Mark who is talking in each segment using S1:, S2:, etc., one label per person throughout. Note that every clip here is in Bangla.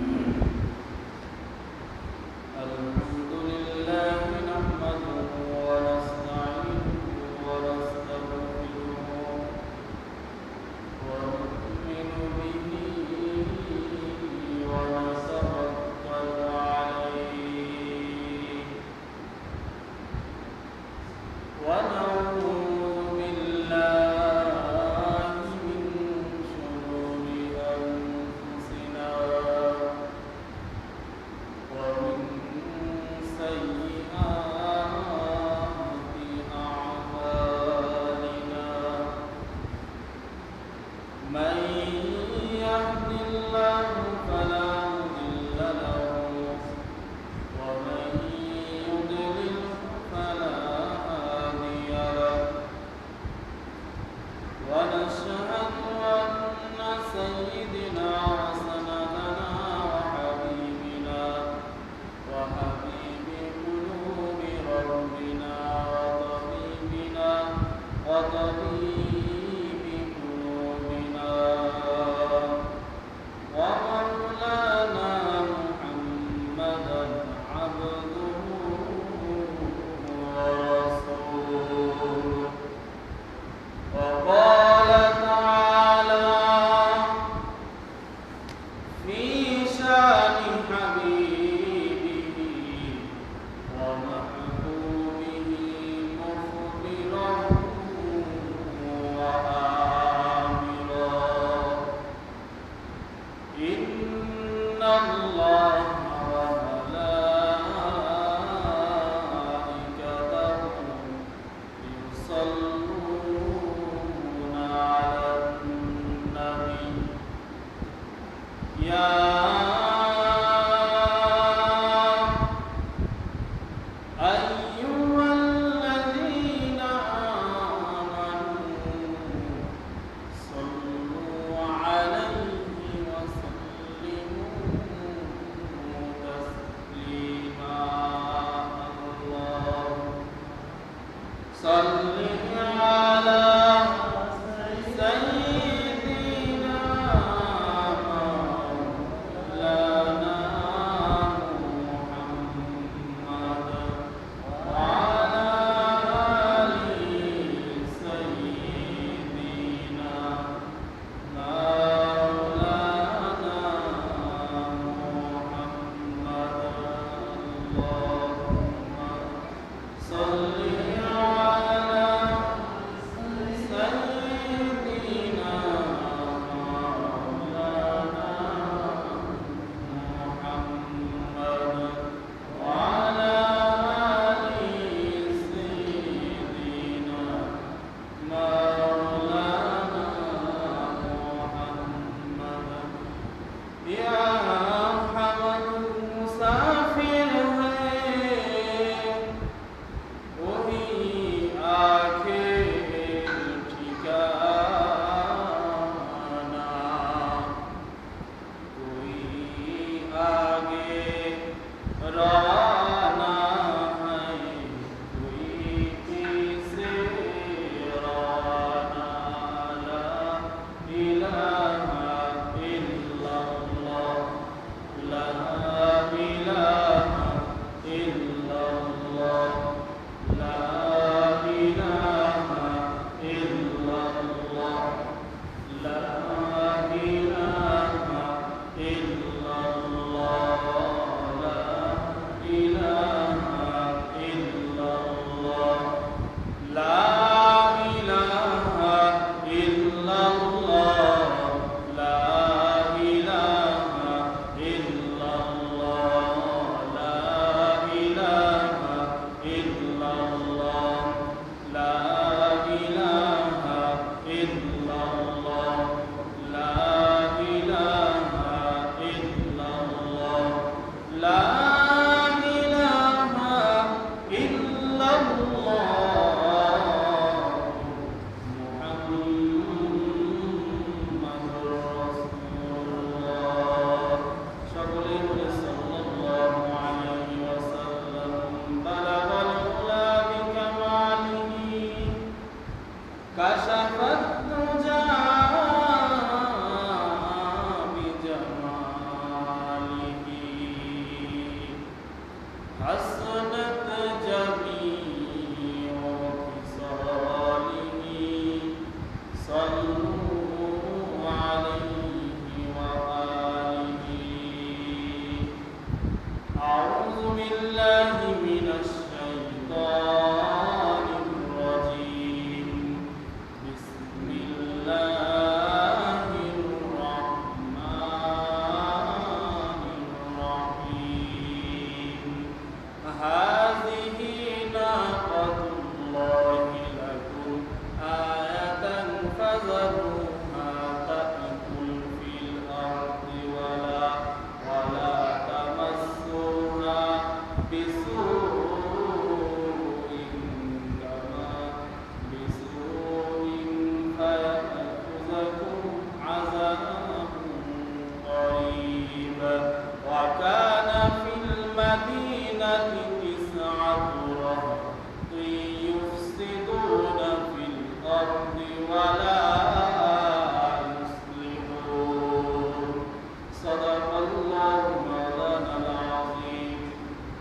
S1: Mm-hmm.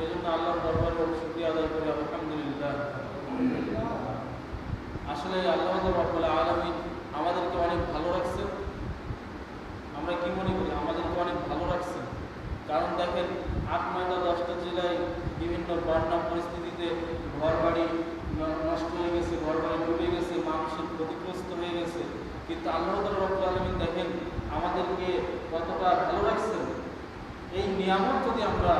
S1: এই জন্য আল্লাহর দরবারে শুক্রিয়া আদায় করি, আলহামদুলিল্লাহ। আসলে আল্লাহ রব্বুল আলমিন আমাদেরকে অনেক ভালো রাখছে আমরা কি মনে করি? আমাদেরকে অনেক ভালো রাখছে কারণ দেখেন, আট নয়টা, দশটা জেলায় বিভিন্ন বন্যা পরিস্থিতিতে ঘর বাড়ি নষ্ট হয়ে গেছে ঘর বাড়ি ডুবে গেছে, মানুষের ক্ষতিগ্রস্ত হয়ে গেছে। কিন্তু আল্লাহ রব্বুল আলমিন দেখেন, আমাদেরকে কতটা ভালো রাখছেন। এই নিয়ামত যদি আমরা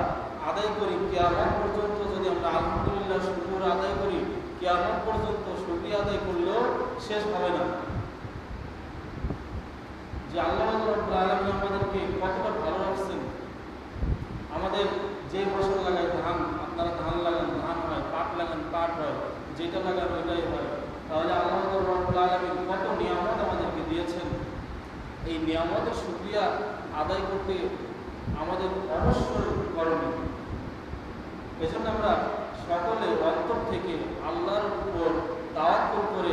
S1: আদায় করি, কেয়ামত পর্যন্ত যদি আমরা আলহামদুলিল্লাহ শুকুর আদায় করি, কেয়ামত পর্যন্ত শুক্রিয়া আদায় করলেও শেষ হবে না। যে আল্লাহ আলমী আমাদেরকে কতটা ভালো রাখছেন, আমাদের যে ফসল লাগায় ধান, আপনারা ধান লাগান, ধান হয়, পাট লাগান, পাট হয়, যেটা লাগান ওইটাই হয়। তাহলে আল্লাহ আলমী কত নিয়ামত আমাদেরকে দিয়েছেন। এই নিয়ামতের শুক্রিয়া আদায় করতে আমাদের অবশ্যই করণীয়। এজন্য আমরা সকলে অন্তর থেকে আল্লাহর উপর তাওয়াক্কুল করে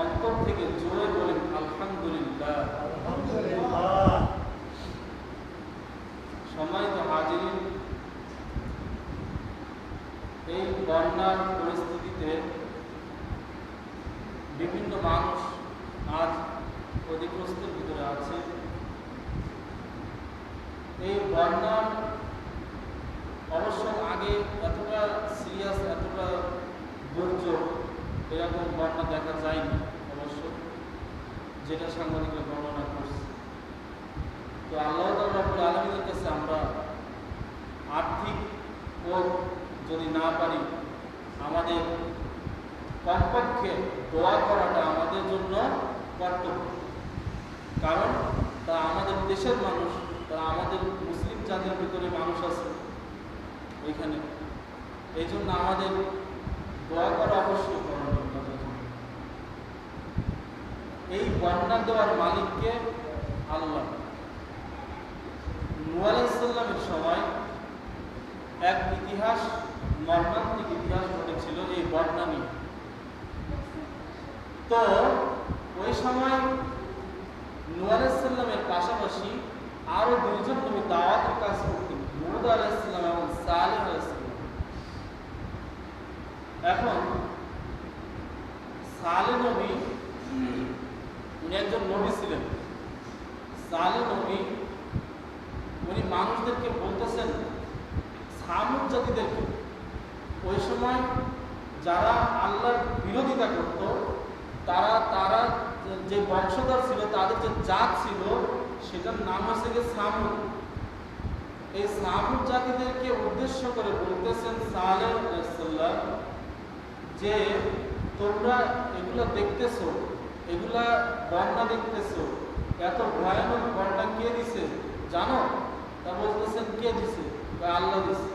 S1: অন্তর থেকে জোরে বলি, আলহামদুলিল্লাহ। সম্মানিত হাজিরিন, এই বন্যার পরিস্থিতিতে বিভিন্ন মানুষ আজ ক্ষতিগ্রস্তের ভিতরে আছে। এই বন্যার এরকম বন্যা দেখা যায়নি অবশ্য, যেটা সাংবাদিকরা বর্ণনা করছে। তো আল্লাহ রব্বুল আলমীর কাছে আমরা আর্থিক ও যদি না পারি, আমাদের কমপক্ষে দোয়া করাটা আমাদের জন্য কর্তব্য। কারণ তা আমাদের দেশের মানুষ তা আমাদের মুসলিম জাতির ভিতরে মানুষ আছে ওইখানে এই জন্য আমাদের দোয়া করা অবশ্যই এই বন্যা দেওয়ার মালিককে আল্লাহ। নূহ সময় এক ইতিহাস, মর্মান্তিক ইতিহাস ঘটেছিল এই বন্যা নিয়ে। তো ওই সময় নূহ পাশাপাশি আরও দুইজন নবী দাওয়াতের কাজ করতেন। মুহাম্মদ আলাইসাল্লাম এবং সালেহ আলাইসাল্লাম এখন সালে নবী উনি একজন নবী ছিলেন। সালে নবী, উনি মানুষদেরকে বলতেছেন সামুদ জাতিদেরকে। ওই সময় যারা আল্লাহর বিরোধিতা করত, তারা তারা যে- বংশধর ছিল, তাদের যে জাত ছিল, সেটার নাম হচ্ছে গিয়ে সামুদ। এই সামুদ জাতিদেরকে উদ্দেশ্য করে বলতেছেন সালেহ আলাইসাল্লাম যে তোমরা এগুলা দেখতেছো, এগুলা বন্যা দেখতেছো, এত ভয়ানক বন্যা কে দিছে জানো? তা বলতেছেন কে দিছে? আল্লাহ দিছে।